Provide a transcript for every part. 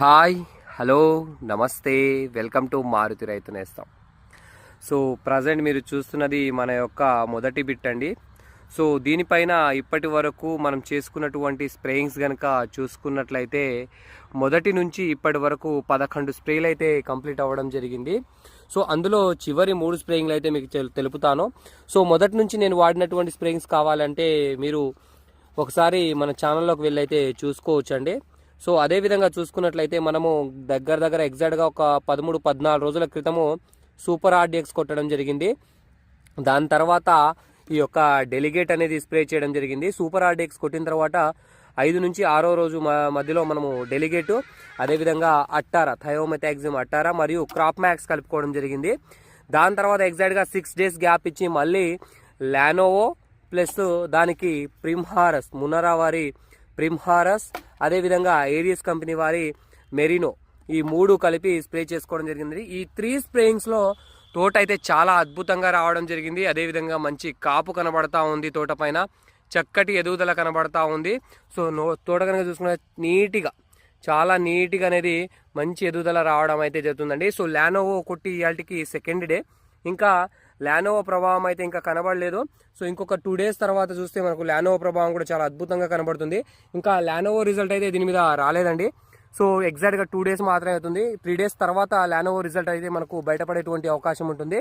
Hi hello నమస్తే welcome to Maruti రైతు నేస్తాం. సో ప్రజెంట్ మీరు చూస్తున్నది మన యొక్క మొదటి బిట్ అండి. సో దీనిపైన ఇప్పటి వరకు మనం చేసుకున్నటువంటి స్ప్రేయింగ్స్ కనుక చూసుకున్నట్లయితే మొదటి నుంచి ఇప్పటి వరకు పదకొండు స్ప్రేలు అయితే కంప్లీట్ అవ్వడం జరిగింది. సో అందులో చివరి మూడు స్ప్రేయింగ్లు అయితే మీకు తెలు- తెలుపుతాను. సో మొదటి నుంచి నేను వాడినటువంటి స్ప్రేయింగ్స్ కావాలంటే మీరు ఒకసారి మన ఛానల్లోకి వెళ్ళి అయితే చూసుకోవచ్చండి. సో అదే విధంగా చూసుకున్నట్లయితే మనము దగ్గర దగ్గర ఎగ్జాక్ట్గా ఒక పదమూడు పద్నాలుగు రోజుల క్రితము సూపర్ ఆర్డిఎక్స్ కొట్టడం జరిగింది. దాని తర్వాత ఈ యొక్క డెలిగేట్ అనేది స్ప్రే చేయడం జరిగింది. సూపర్ ఆర్డిఎక్స్ కొట్టిన తర్వాత ఐదు నుంచి ఆరో రోజు మధ్యలో మనము డెలిగేటు అదేవిధంగా అట్టారా థయోమెథాక్సిమ్ అట్టారా మరియు క్రాప్ మ్యాక్స్ కలుపుకోవడం జరిగింది. దాని తర్వాత ఎగ్జాక్ట్గా సిక్స్ డేస్ గ్యాప్ ఇచ్చి మళ్ళీ లానోవో ప్లస్ దానికి ప్రిమ్హారస్ మునరావారి ప్రిమ్హారస్ అదేవిధంగా ఏరియస్ కంపెనీ వారి మెరినో ఈ మూడు కలిపి స్ప్రే చేసుకోవడం జరిగింది. ఈ త్రీ స్ప్రేయింగ్స్లో తోట అయితే చాలా అద్భుతంగా రావడం జరిగింది. అదేవిధంగా మంచి కాపు కనబడతా ఉంది తోట పైన. చక్కటి ఎదుగుదల కనబడతా ఉంది. సో నో తోట కనుక చూసుకున్న నీట్గా చాలా నీట్గా అనేది మంచి ఎదుగుదల రావడం అయితే జరుగుతుందండి. సో లానోవో కొట్టి ఇవాళకి సెకండ్ డే. ఇంకా లానోవో ప్రభావం అయితే ఇంకా కనబడలేదు. సో ఇంకొక టూ డేస్ తర్వాత చూస్తే మనకు లానోవో ప్రభావం కూడా చాలా అద్భుతంగా కనబడుతుంది. ఇంకా లానోవో రిజల్ట్ అయితే దీని మీద రాలేదండి. సో ఎగ్జాక్ట్గా టూ డేస్ మాత్రమే అవుతుంది. త్రీ డేస్ తర్వాత లానోవో రిజల్ట్ అయితే మనకు బయటపడేటువంటి అవకాశం ఉంటుంది.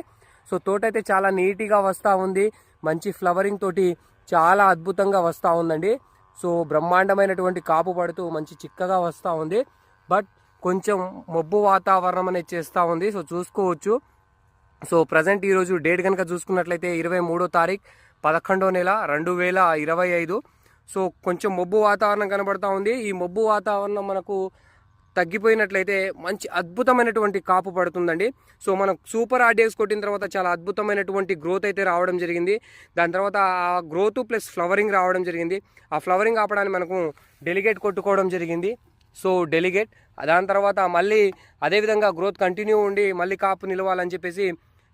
సో తోట అయితే చాలా నీట్గా వస్తూ ఉంది. మంచి ఫ్లవరింగ్ తోటి చాలా అద్భుతంగా వస్తూ ఉందండి. సో బ్రహ్మాండమైనటువంటి కాపు పడుతూ మంచి చిక్కగా వస్తూ ఉంది. బట్ కొంచెం మబ్బు వాతావరణం అనేది చేస్తూ ఉంది. సో చూసుకోవచ్చు. సో ప్రజెంట్ ఈరోజు డేట్ కనుక చూసుకున్నట్లయితే ఇరవై మూడో తారీఖు పదకొండో నెల రెండు వేల ఇరవై ఐదు. సో కొంచెం మబ్బు వాతావరణం కనబడతా ఉంది. ఈ మబ్బు వాతావరణం మనకు తగ్గిపోయినట్లయితే మంచి అద్భుతమైనటువంటి కాపు పడుతుందండి. సో మనం సూపర్ ఆర్డియస్ కొట్టిన తర్వాత చాలా అద్భుతమైనటువంటి గ్రోత్ అయితే రావడం జరిగింది. దాని తర్వాత ఆ గ్రోత్ ప్లస్ ఫ్లవరింగ్ రావడం జరిగింది. ఆ ఫ్లవరింగ్ ఆపడానికి మనకు డెలిగేట్ కొట్టుకోవడం జరిగింది. సో డెలిగేట్ దాని తర్వాత మళ్ళీ అదేవిధంగా గ్రోత్ కంటిన్యూ ఉండి మళ్ళీ కాపు నిలవాలని చెప్పేసి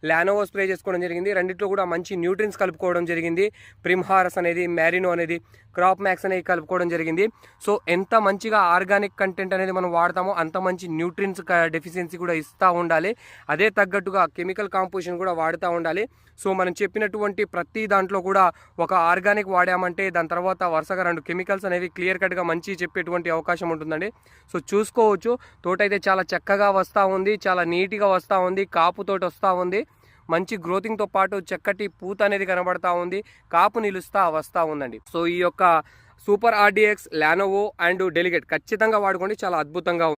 లానోవో స్ప్రే చేసుకోవడం జరిగింది. రెండిట్లో కూడా మంచి న్యూట్రిన్స్ కలుపుకోవడం జరిగింది. ప్రిమ్హారస్ అనేది మ్యారినో అనేది క్రాప్ మ్యాక్స్ అనేది కలుపుకోవడం జరిగింది. సో ఎంత మంచిగా ఆర్గానిక్ కంటెంట్ అనేది మనం వాడతామో అంత మంచి న్యూట్రిన్స్ డెఫిషియన్సీ కూడా ఇస్తూ ఉండాలి. అదే తగ్గట్టుగా కెమికల్ కాంపోజిషన్ కూడా వాడుతూ ఉండాలి. సో మనం చెప్పినటువంటి ప్రతి దాంట్లో కూడా ఒక ఆర్గానిక్ వాడామంటే దాని తర్వాత వరుసగా రెండు కెమికల్స్ అనేవి క్లియర్ కట్గా మంచి చెప్పేటువంటి అవకాశం ఉంటుందండి. సో చూసుకోవచ్చు. తోట అయితే చాలా చక్కగా వస్తూ ఉంది చాలా నీట్గా వస్తూ ఉంది కాపు తోట వస్తూ ఉంది. మంచి గ్రోతింగ్తో పాటు చక్కటి పూత అనేది కనబడతా ఉంది. కాపు నిలుస్తా వస్తూ ఉందండి. సో ఈ యొక్క సూపర్ ఆర్డిఎక్స్ లానోవో అండ్ డెలిగేట్ ఖచ్చితంగా వాడుకోండి. చాలా అద్భుతంగా ఉంది